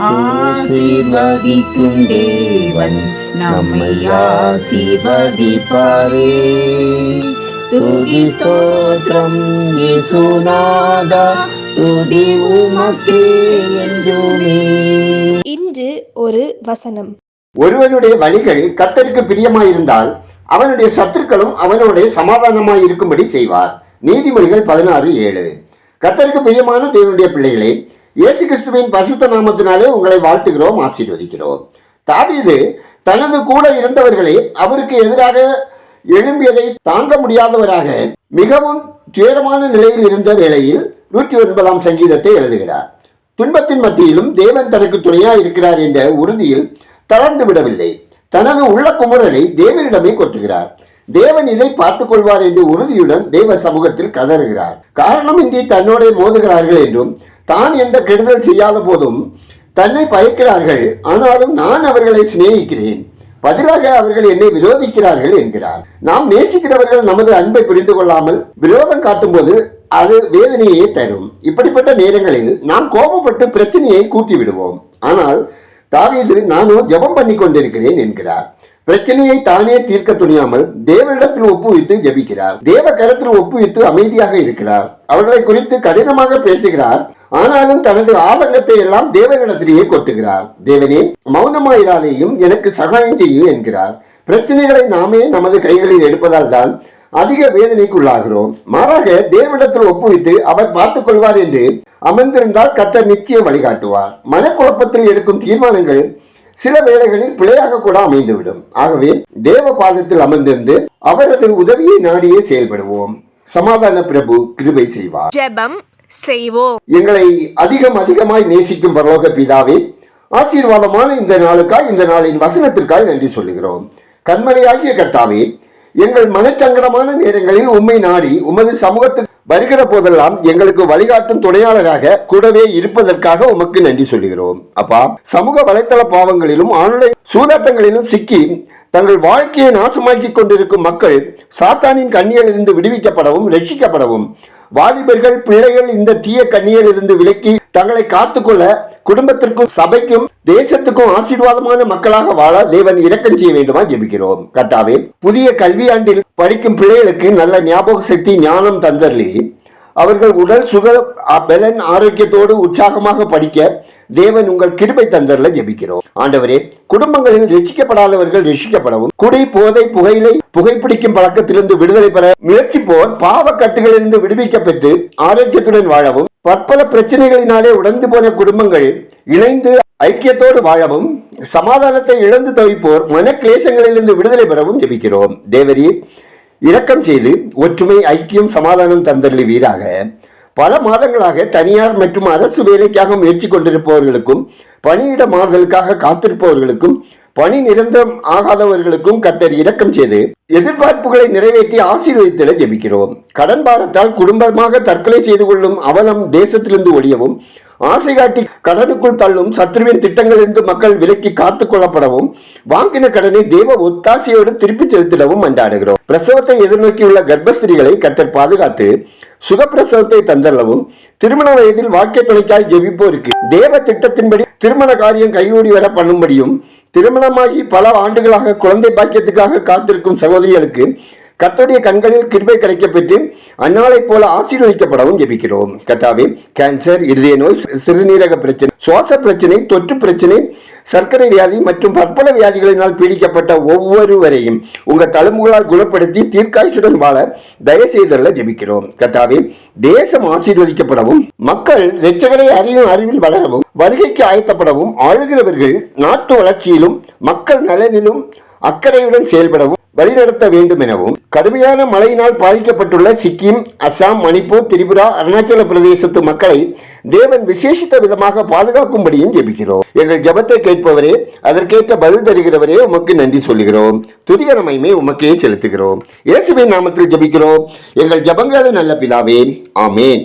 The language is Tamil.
ஆசீர்வதிக்கும் தேவன் நம்மை ஆசீர்வதிப்பாரே. துதி ஸ்தோத்திரம் இயேசுநாதா துதி உமக்கே என்றுமே. இன்று ஒரு வசனம். ஒருவனுடைய வழிகள் கர்த்தருக்கு பிரியமாயிருந்தால் அவனுடைய சத்துருக்களும் அவனோட சமாதானமாய் இருக்கும்படி செய்வார். நீதிமொழிகள் பதினாறு ஏழு. கர்த்தருக்கு பிரியமான தேவனுடைய பிள்ளைகளே இயேசு கிறிஸ்துவின் பசுத்த நாமத்தினாலே உங்களை வாழ்த்துகிறோம் ஆசீர்வதிக்கிறோம். தாவீது தனது கூட இருந்தவர்களை அவருக்கு எதிராக எழும்பியதை தாங்க முடியாதவராக மிகவும் துயரமான நிலையில் இருந்த வேளையில் நூற்றி ஒன்பதாம் சங்கீதத்தை எழுதுகிறார். துன்பத்தின் மத்தியிலும் தேவன் தனக்கு துணையா இருக்கிறார் என்ற உறுதியில் தளர்ந்து விடவில்லை. தனது உள்ள குமரனை தேவனிடமே கொட்டுகிறார். தேவன் இதை பார்த்துக் கொள்வார் என்று உறுதியுடன் தேவ சமூகத்தில் கதறுகிறார். காரணமின்றி தன்னோட மோதுகிறார்கள் என்றும் தான் எந்த கெடுதல் செய்யாத போதும் தன்னை பயக்கிறார்கள். ஆனாலும் நான் அவர்களை சிநேகிக்கிறேன். பதிலாக அவர்கள் என்னை விரோதிக்கிறார்கள் என்கிறார். நாம் நேசிக்கிறவர்கள் நமது அன்பை புரிந்து கொள்ளாமல் விரோதம் காட்டும்போது அது வேதனையே தரும். இப்படிப்பட்ட நேரங்களில் நாம் கோபப்பட்டு பிரச்சனையை கூட்டி விடுவோம் ஆனால் தாவீது நானோ ஜெபம் பண்ணி கொண்டிருக்கிறேன் என்கிறார். பிரச்சனையை தானே தீர்க்க துணியாமல் தேவனிடத்தில் ஒப்புவித்து ஜெபிக்கிறார். தேவ கரத்தில் ஒப்புவித்து அமைதியாக இருக்கிறார். அவர்களை குறித்து கடினமாக பேசுகிறார். ஆனாலும் தனது ஆதங்கத்தை எல்லாம் தேவனிடத்திலேயே கொட்டுகிறார். தேவனே மௌனமாயிராலேயும் எனக்கு சகாயம் செய்யும் என்கிறார். பிரச்சனைகளை நாமே நமது கைகளில் எடுப்பதால் தான் அதிக வேதனைக்குள்ளாகிறோம். மாறாக தேவனிடத்தில் ஒப்புவித்து அவர் பார்த்துக் கொள்வார் என்று அமர்ந்திருந்தால் கத்தர் நிச்சயம் வழிகாட்டுவார். மனக்குழப்பத்தில் எடுக்கும் தீர்மானங்கள் சில வேளைகளில் பிழையாக கூட அமைந்துவிடும். ஆகவே தேவ பாதத்தில் அமர்ந்திருந்து அவரது உதவியை நாடியே செயல்படுவோம். சமாதான பிரபு கிருபை செய்வார். ஜெபம் செய்வோம். எங்களை அதிகம் அதிகமாய் நேசிக்கும் பரலோக பிதாவே ஆசீர்வாதமான இந்த நாளுக்காய் இந்த நாளின் வசனத்திற்காய் நன்றி சொல்லுகிறோம். கண்மலையாகிய கர்த்தாவே எங்கள் மனச்சங்கடமான நேரங்களில் உண்மை நாடி உமது சமூகத்துக்கு வருகிற போதெல்லாம் எங்களுக்கு வழிகாட்டும் துணையாளராக கூடவே இருப்பதற்காக உமக்கு நன்றி சொல்கிறோம் அப்பா சமூக வலைத்தள பாவங்களிலும் ஆன்லைன் சூதாட்டங்களிலும் சிக்கி தங்கள் வாழ்க்கையை நாசமாக்கி கொண்டிருக்கும் மக்கள் சாத்தானின் கண்ணியிலிருந்து விடுவிக்கப்படவும் ரட்சிக்கப்படவும் வாலிபர்கள் பிள்ளைகள் இந்த தீய கண்ணியிலிருந்து விலக்கி தங்களை காத்துக்கொள்ள குடும்பத்திற்கும் சபைக்கும் தேசத்துக்கும் ஆசீர்வாதமான மக்களாக வாழ தேவன் இரக்கம் செய்ய வேண்டுமா ஜெபிக்கிறோம் கட்டாவே புதிய கல்வியாண்டில் படிக்கும் பிள்ளைகளுக்கு நல்ல ஞாபக சக்தி ஞானம் தந்தர்லி. அவர்கள் உடல் சுக பலன் ஆரோக்கியத்தோடு உற்சாகமாக படிக்க தேவன் உங்கள் கிருபை தந்தரில் ஜெபிக்கிறோம். ஆண்டவரே குடும்பங்களில் ரசிக்கப்படாதவர்கள் ரசிக்கப்படவும் குடி போதை புகையிலை புகைப்பிடிக்கும் பழக்கத்திலிருந்து விடுதலை பெற முயற்சிப்போர் பாவ கட்டுகளிலிருந்து விடுவிக்கப்பட்டு ஆரோக்கியத்துடன் வாழவும். பற்பல பிரச்சனைகளினாலே உடந்து போன குடும்பங்கள் இணைந்து ஐக்கியத்தோடு வாழவும். சமாதானத்தை இழந்து தவிப்போர் மனக்லேசங்களிலிருந்து விடுதலை பெறவும் ஜெபிக்கிறோம். தேவரீர் இரக்கம் செய்து ஒற்றுமை ஐக்கியம் சமாதானம் தந்தள்ளி வீராக. பல மாதங்களாக தனியார் மற்றும் அரசு வேலைக்காக முயற்சி கொண்டிருப்பவர்களுக்கும் பணியிட மாறுதலுக்காக காத்திருப்பவர்களுக்கும் பணி நிரந்தரம் ஆகாதவர்களுக்கும் கத்தர் இரக்கம் செய்து எதிர்பார்ப்புகளை நிறைவேற்றி ஆசீர்வதித்திட ஜெபிக்கிறோம். கடன் பாரத்தால் குடும்பமாக தற்கொலை செய்து கொள்ளும் அவலம் தேசத்திலிருந்து ஒழியவும் ஆசை காட்டி கடனுக்குள் தள்ளும் சத்ருவின் திட்டங்களிலிருந்து மக்கள் விலக்கி காத்து கொள்ளப்படவும் வாங்கின கடனை தெய்வ ஒத்தாசையோடு திருப்பி செலுத்திடவும் அன்றாடுகிறோம் பிரசவத்தை எதிர்நோக்கியுள்ள கர்ப்பஸ்திரிகளை கத்தர் பாதுகாத்து சுகப்பிரசவத்தை தந்தள்ளவும் திருமண வயதில் வாக்கிய துணைக்காய் ஜெபிப்போருக்கு தேவ திட்டத்தின்படி திருமண காரியம் கைகூடி வர பண்ணும்படியும் திருமணமாகி பல ஆண்டுகளாக குழந்தை பாக்கியத்துக்காக காத்திருக்கும் சகோதரிகளுக்கு கத்தோடைய கண்களில் கிருபை கிடைக்கப்பெற்று அந்நாளைப் போல ஆசீர்வதிக்கப்படவும் ஜெபிக்கிறோம். கத்தாவே கேன்சர் இருதய நோய் சிறுநீரக பிரச்சனை சுவாச பிரச்சனை தொற்று பிரச்சனை சர்க்கரை வியாதி மற்றும் பற்பல வியாதிகளினால் பீடிக்கப்பட்ட ஒவ்வொருவரையும் உங்கள் தழும்புகளால் குணப்படுத்தி தீர்க்காய்ச்சுடன் வாழ தயவு செய்தல்ல ஜெபிக்கிறோம். கர்த்தாவே தேசம் ஆசீர்வதிக்கப்படவும் மக்கள் இரட்சகரை அறியும் அறிவில் வளரவும் வருகைக்கு ஆயத்தப்படவும் ஆளுகிறவர்கள் நாட்டு வளர்ச்சியிலும் மக்கள் நலனிலும் அக்கறையுடன் செயல்படவும் வழிநடத்த வேண்டும் எனவும் கடுமையான மழையினால் பாதிக்கப்பட்டுள்ள சிக்கிம் அசாம் மணிப்பூர் திரிபுரா அருணாச்சல பிரதேசத்து மக்களை தேவன் விசேஷித்த விதமாக பாதுகாக்கும்படியும் ஜெபிக்கிறோம். எங்கள் ஜெபத்தை கேட்பவரே அதற்கேற்ற பதில் தருகிறவரே உமக்கு நன்றி சொல்லுகிறோம். துதிகர மகிமை உமக்கே செலுத்துகிறோம். இயேசுவின் நாமத்தில் ஜெபிக்கிறோம். எங்கள் ஜபங்களை நல்ல பிதாவே ஆமேன்.